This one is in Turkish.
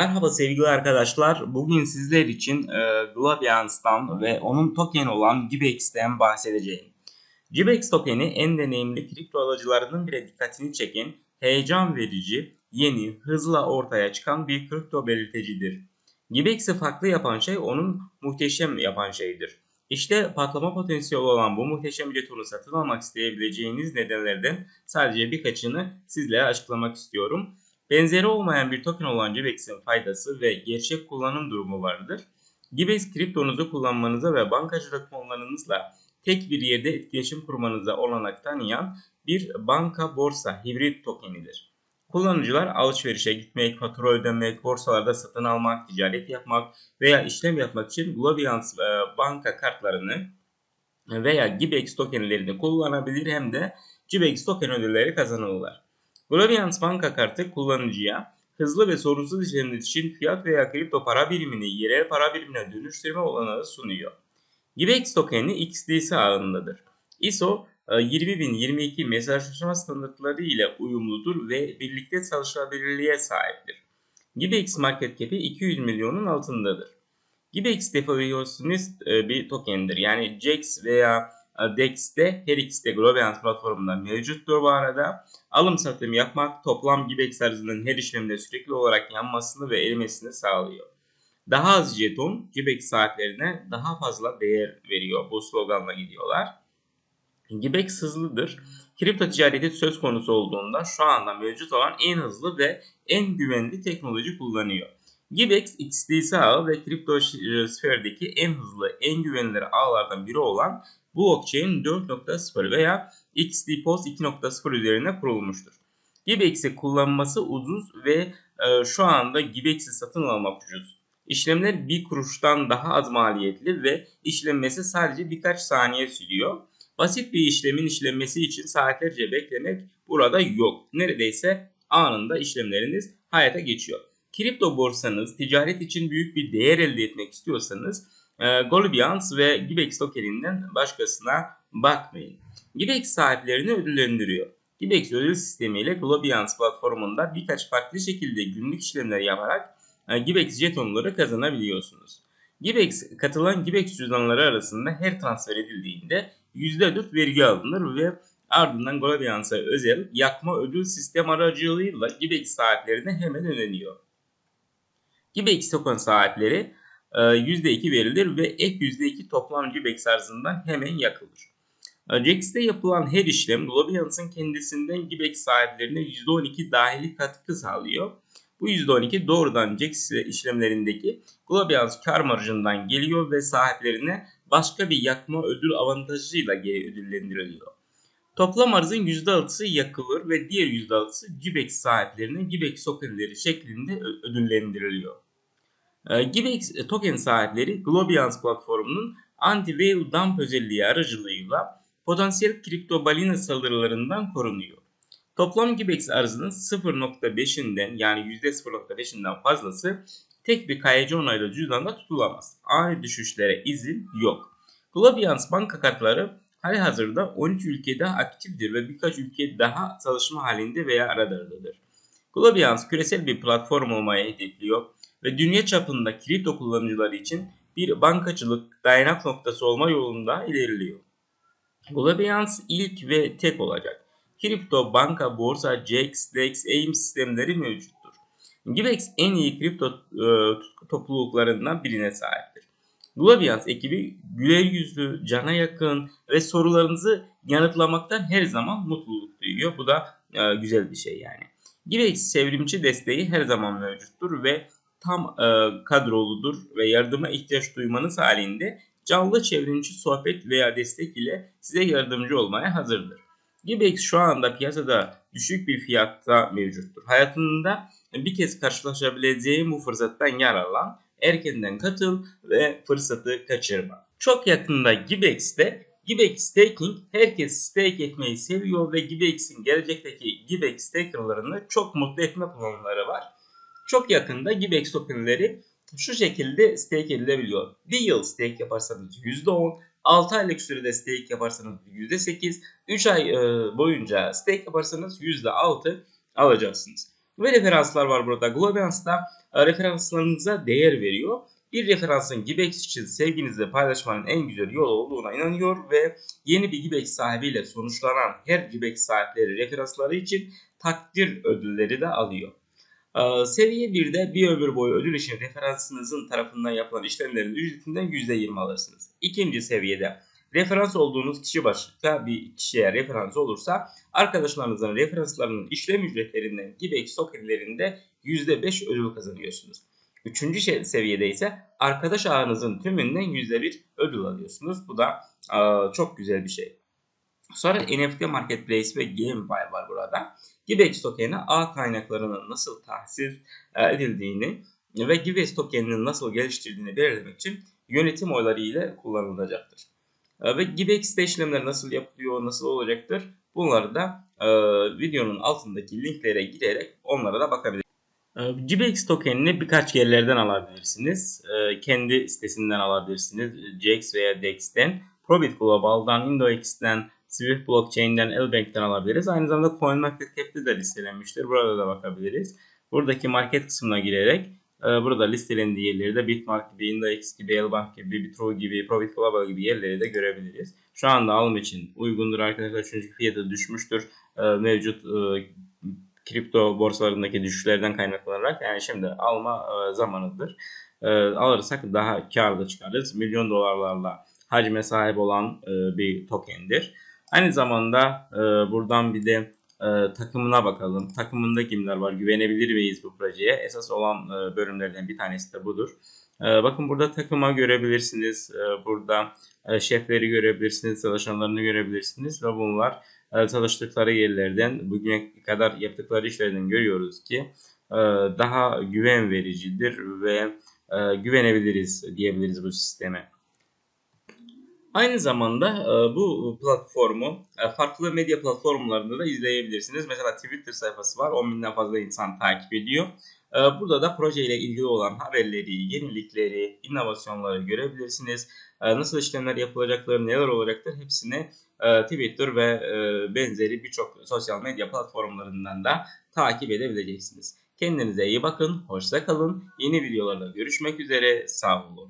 Merhaba sevgili arkadaşlar. Bugün sizler için e, Globiance'dan ve onun tokeni olan Gibex'ten bahsedeceğim. Gibex tokeni en deneyimli kripto alıcılarının bile dikkatini çeken, heyecan verici, yeni, hızla ortaya çıkan bir kripto belirtecidir. Gibex'i farklı yapan şey onun muhteşem yapan şeydir. İşte patlama potansiyeli olan bu muhteşem jetonu satın almak isteyebileceğiniz nedenlerden sadece birkaçını sizlere açıklamak istiyorum. Benzeri olmayan bir token olan Gibex'in faydası ve gerçek kullanım durumu vardır. Gibex kriptonuzu kullanmanıza ve bankacılık fonlarınızla tek bir yerde etkileşim kurmanıza olanak tanıyan bir banka borsa hibrit tokenidir. Kullanıcılar alışverişe gitmek, fatura ödemek, borsalarda satın almak, ticaret yapmak veya işlem yapmak için Globiance e, banka kartlarını veya Gibex tokenlerini kullanabilir hem de Gibex token ödülleri kazanırlar. Globiance banka kartı kullanıcıya hızlı ve sorunsuz işlemler için fiyat veya kripto para birimini yerel para birimine dönüştürme olanağı sunuyor. Gibex tokeni XDC ağındadır. ISO 20022 mesajlaşma standartları ile uyumludur ve birlikte çalışabilirliğe sahiptir. Gibex market cap'i 200 milyonun altındadır. Gibex defoliationist bir tokendir. Yani JAX veya DEX'te her ikisi de Globiance platformunda mevcuttur bu arada. Alım satım yapmak toplam Gibex arzının her işlemde sürekli olarak yanmasını ve erimesini sağlıyor. Daha az jeton Gibex saatlerine daha fazla değer veriyor. Bu sloganla gidiyorlar. Gibex hızlıdır. Kripto ticareti söz konusu olduğunda şu anda mevcut olan en hızlı ve en güvenli teknoloji kullanıyor. Gibex XDC ağı ve kripto sferdeki en hızlı, en güvenilir ağlardan biri olan blockchain 4.0 veya XDPOS 2.0 üzerine kurulmuştur. Gibex'i kullanması ucuz ve e, şu anda Gibex'i satın almak ucuz. İşlemler bir kuruştan daha az maliyetli ve işlenmesi sadece birkaç saniye sürüyor. Basit bir işlemin işlenmesi için saatlerce beklemek burada yok. Neredeyse anında işlemleriniz hayata geçiyor. Kripto borsanız ticaret için büyük bir değer elde etmek istiyorsanız e, Golibiance ve Gibex tokeninden başkasına bakmayın. Gibex sahiplerini ödüllendiriyor. Gibex ödül sistemiyle Globiance platformunda birkaç farklı şekilde günlük işlemler yaparak e, Gibex jetonları kazanabiliyorsunuz. Gibex katılan Gibex cüzdanları arasında her transfer edildiğinde %4 vergi alınır ve ardından Globiance'a özel yakma ödül sistem aracılığıyla Gibex sahiplerine hemen ödeniyor. Gibex token sahipleri %2 e, verilir ve ek %2 toplam Gibex arzından hemen yakılır. Jax'te yapılan her işlem Globiance'ın kendisinden Gibex sahiplerine %12 dahili katkı sağlıyor. Bu %12 doğrudan Jax işlemlerindeki Globiance kar marjından geliyor ve sahiplerine başka bir yakma ödül avantajıyla geri ödüllendiriliyor. Toplam arzın %6'sı yakılır ve diğer %6'sı Gibex sahiplerine Gibex tokenleri şeklinde ödüllendiriliyor. Gibex token sahipleri Globiance platformunun anti-whale dump özelliği aracılığıyla potansiyel kripto balina saldırılarından korunuyor. Toplam Gibex arzının 0.5'inden yani %0.5'inden fazlası tek bir kayıcı onaylı cüzdanda tutulamaz. Ani düşüşlere izin yok. Globiance banka kartları hali hazırda 13 ülkede aktiftir ve birkaç ülke daha çalışma halinde veya aralardadır. Globiance küresel bir platform olmaya hedefliyor ve dünya çapında kripto kullanıcıları için bir bankacılık dayanak noktası olma yolunda ilerliyor. Globiance ilk ve tek olacak. Kripto, banka, borsa, JAX, DEX, AIM sistemleri mevcuttur. Gibex en iyi kripto e, topluluklarından birine sahiptir. Globiance ekibi güler yüzlü, cana yakın ve sorularınızı yanıtlamaktan her zaman mutluluk duyuyor. Bu da e, güzel bir şey yani. Gibex çevrimçi desteği her zaman mevcuttur ve tam e, kadroludur ve yardıma ihtiyaç duymanız halinde canlı çevrimçi sohbet veya destek ile size yardımcı olmaya hazırdır. Gibex şu anda piyasada düşük bir fiyatta mevcuttur. Hayatında bir kez karşılaşabileceğin bu fırsattan yararlan, erkenden katıl ve fırsatı kaçırma. Çok yakında Gibex'te Gibex Staking herkes stake etmeyi seviyor ve Gibex'in gelecekteki Gibex stakerlarını çok mutlu etme planları var. Çok yakında Gibex tokenleri şu şekilde stake edilebiliyor. Bir yıl stake yaparsanız %10, 6 aylık sürede stake yaparsanız %8, 3 ay e, boyunca stake yaparsanız %6 alacaksınız. Ve referanslar var burada. Globians'ta e, referanslarınıza değer veriyor. Bir referansın Gibex için sevginizle paylaşmanın en güzel yolu olduğuna inanıyor ve yeni bir Gibex sahibiyle sonuçlanan her Gibex sahipleri referansları için takdir ödülleri de alıyor. Ee, Seviye 1'de bir ömür boyu ödül için referansınızın tarafından yapılan işlemlerin ücretinden %20 alırsınız. İkinci seviyede referans olduğunuz kişi başka bir kişiye referans olursa arkadaşlarınızın referanslarının işlem ücretlerinden Gibex tokenlerinde %5 ödül kazanıyorsunuz. Üçüncü şey- seviyede ise arkadaş ağınızın tümünden %1 ödül alıyorsunuz. Bu da çok güzel bir şey. Sonra NFT Marketplace ve GameFi var burada. Gibex token'i ağ kaynaklarının nasıl tahsis e, edildiğini ve Gibex token'inin nasıl geliştirdiğini belirlemek için yönetim oyları ile kullanılacaktır. E, Ve Gibex'te işlemler nasıl yapılıyor, nasıl olacaktır? Bunları da e, videonun altındaki linklere girerek onlara da bakabilirsiniz. GBX tokenini birkaç yerlerden alabilirsiniz. Kendi sitesinden alabilirsiniz. JX veya DEX'ten. Probit Global'dan, IndoX'ten, Swift Blockchain'den, Elbank'ten alabiliriz. Aynı zamanda CoinMarketCap'te de listelenmiştir. Burada da bakabiliriz. Buradaki market kısmına girerek e, burada listelendiği yerleri de Bitmark gibi, Index gibi, Elbank gibi, Bitro gibi, Probit Global gibi yerleri de görebiliriz. Şu anda alım için uygundur arkadaşlar çünkü fiyatı düşmüştür. E, Mevcut e, kripto borsalarındaki düşüşlerden kaynaklanarak yani şimdi alma zamanıdır. Alırsak daha karlı çıkarız. Milyon dolarlarla hacme sahip olan bir tokendir. Aynı zamanda e, buradan bir de e, takımına bakalım. Takımında kimler var? Güvenebilir miyiz bu projeye? Esas olan e, bölümlerden bir tanesi de budur. E, bakın burada takıma görebilirsiniz. E, burada e, şefleri görebilirsiniz, çalışanlarını görebilirsiniz ve bunlar e, çalıştıkları yerlerden bugüne kadar yaptıkları işlerden görüyoruz ki e, daha güven vericidir ve e, güvenebiliriz diyebiliriz bu sisteme. Aynı zamanda e, bu platformu e, farklı medya platformlarında da izleyebilirsiniz. Mesela Twitter sayfası var. 10 binden fazla insan takip ediyor. E, Burada da projeyle ilgili olan haberleri, yenilikleri, inovasyonları görebilirsiniz. Nasıl işlemler yapılacakları, neler olacaktır hepsini Twitter ve benzeri birçok sosyal medya platformlarından da takip edebileceksiniz. Kendinize iyi bakın, hoşça kalın. Yeni videolarda görüşmek üzere, sağ olun.